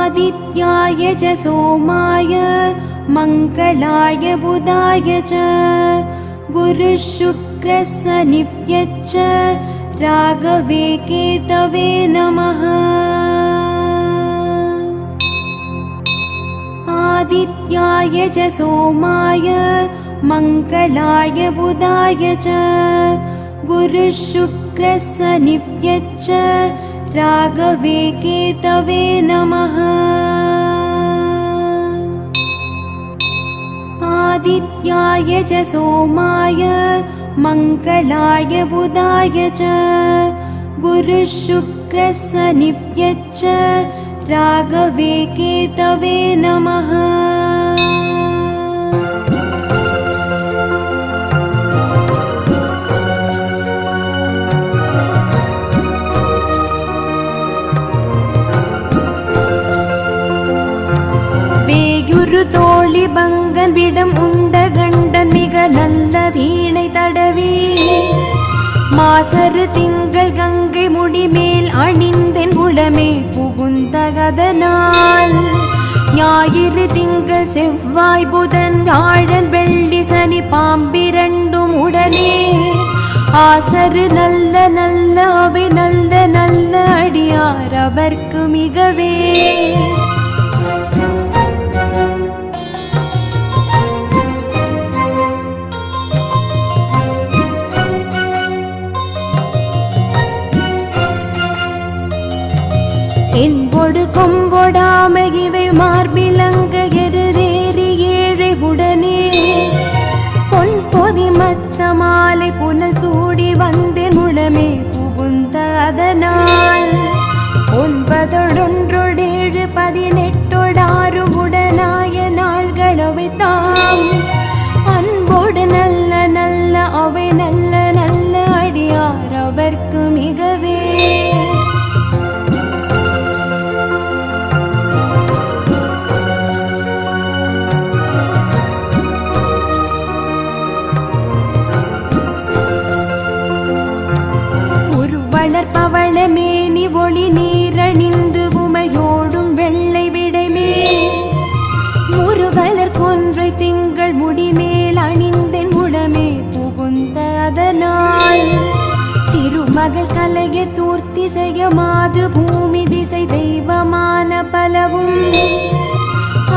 आदित्याय च सोमाय मङ्गलाय बुधाय च गुरुः शुक्रः सनिप्यच्च राघवे केतवे नमः। आदित्याय च सोमाय मङ्गलाय बुधाय च गुरुः शुक्रः सनिप्यच्च राघवे केतवे नमः। आदित्याय च सोमाय मङ्गलाय बुधाय च गुरुः शुक्रः सनिप्यच्च राघवे केतवे नमः வாசரு திங்கள் கங்கை முடிமேல் அணிந்தென் உடமே புகுந்தகதனால் ஞாயிறு திங்கள் செவ்வாய் புதன் வியாழன் வெள்ளி சனி பாம்பிரண்டும் உடனே. ஆசரு நல்ல நல்ல அவை நல்ல நல்ல அடியார் அவர்க்கு மிகவே. வந்தேன் புகுந்த அதனால் ஒன்பதொடொன்றொடேழு பதினேழு நாள். திருமகள் கலைய தூர்த்தி செய்ய மாது பூமி திசை தெய்வமான பலவும்.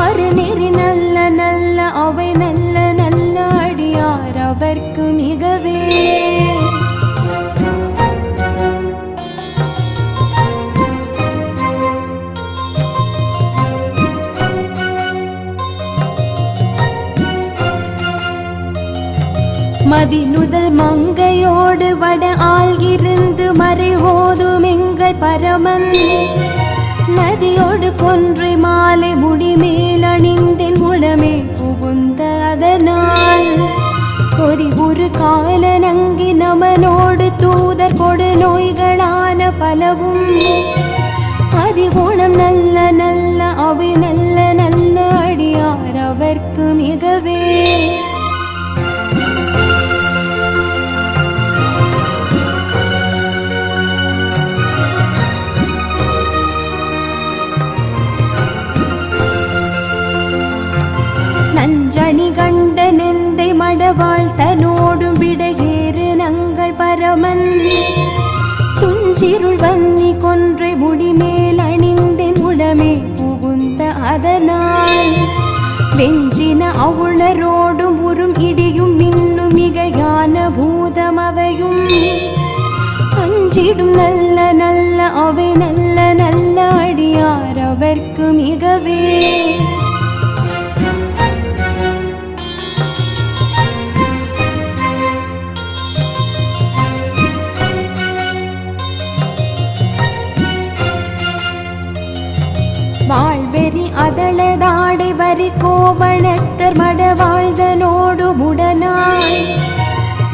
அருநெறி நல்ல நல்ல அவை நல்ல நல்ல அடியார் அவர்க்கு மாலை முடிமேல் அணிந்தென் உளமே புகுந்த அதனால். கொரி ஒரு கால நங்கி நமனோடு தூதர் கொடு நோய்களான பலவும். அதிகோணம் நல்ல நல்ல அவை வெஞ்சின அவுணரோடும் உறும் இடியும் மின்னும் மிகையான பூதம் அவையும். அஞ்சிடும் நல்ல நல்ல அவை நல்ல நல்ல அடியார் அவர்க்கு மிகவே. வாழ்வெறி அதளதாடை கோவணத்தர் மடவாழ்தனோடு உடனாய்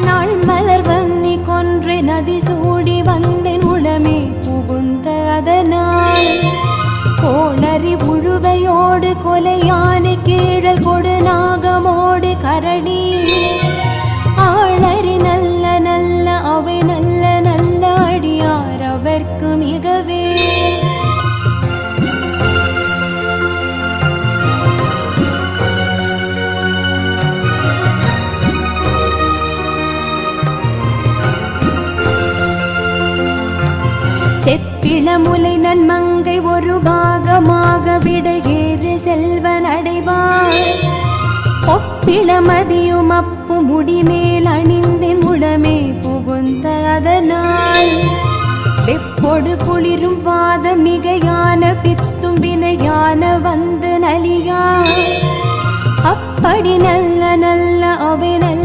நாள் மலர் வன்னி கொன்று நதி சூடி வந்தேன் உளமே புகுந்த அதனால் கோணறி உழுவையோடு கொலையான கீழல் கொடு நாகமோடு கரடி. செப்பிளமுலை நன்மங்கை ஒரு பாகமாக விடையேறு செல்வன் அடைவார் ஒப்பிளமதியும் அப்பு முடிமேல் அணிந்தின் உடமே புகுந்த அதனால். வெப்பொடு குளிரும் வாத மிகையான பித்தும் வினையான வந்து நலியா. அப்படி நல்ல நல்ல அவை நல்ல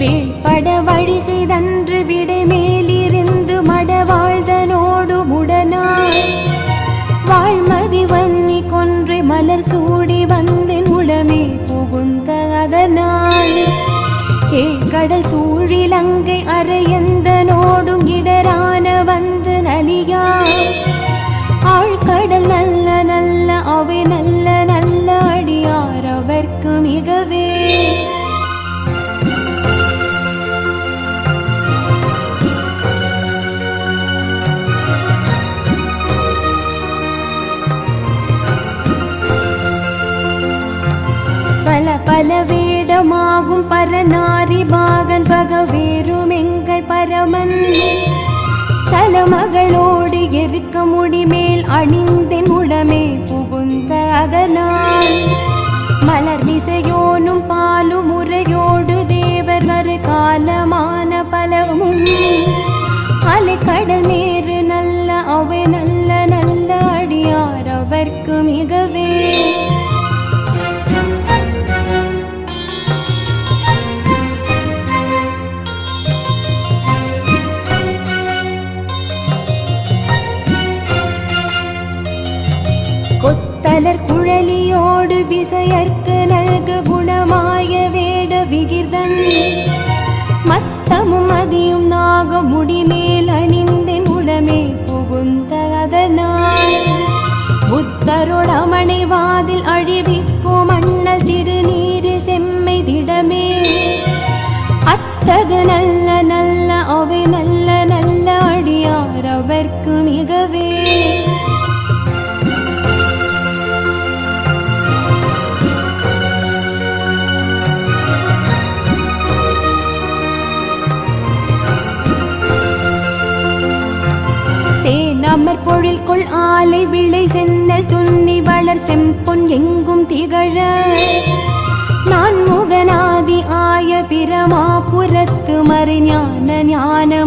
வீழ்பட வழி செய்தன்று விடை மேலிருந்து மடவாழ்தனோடு உடனாய் வாழ்மதி வன்னி கொன்றை மலர் சூடி வந்தேன் உளமே புகுந்த அதனால் கடல் சூழிலங்கை அரையந்தனோடும் பலவேடமாகும் பரநாரி பாகன் பகவேரும் எங்கள் பரமன். தலமகளோடு எருக்க முடிமேல் அணிந்தென் உடமே புகுந்த அதனால் மலர் விசையோனும் பாலும் முறையோடு தேவர் மறு காலமான பலமும் அலை நேரு மலர் குழலியோடு விசையர்க்கு நல்கு குணமாய வேட விகிர்தன். மத்தமும் அதியும் நாக முடிமேல் அணிந்தென் உடமே புகுந்த அதனால் புத்தரோட புத்தருடமணை வாதில் அழிவி மறைஞான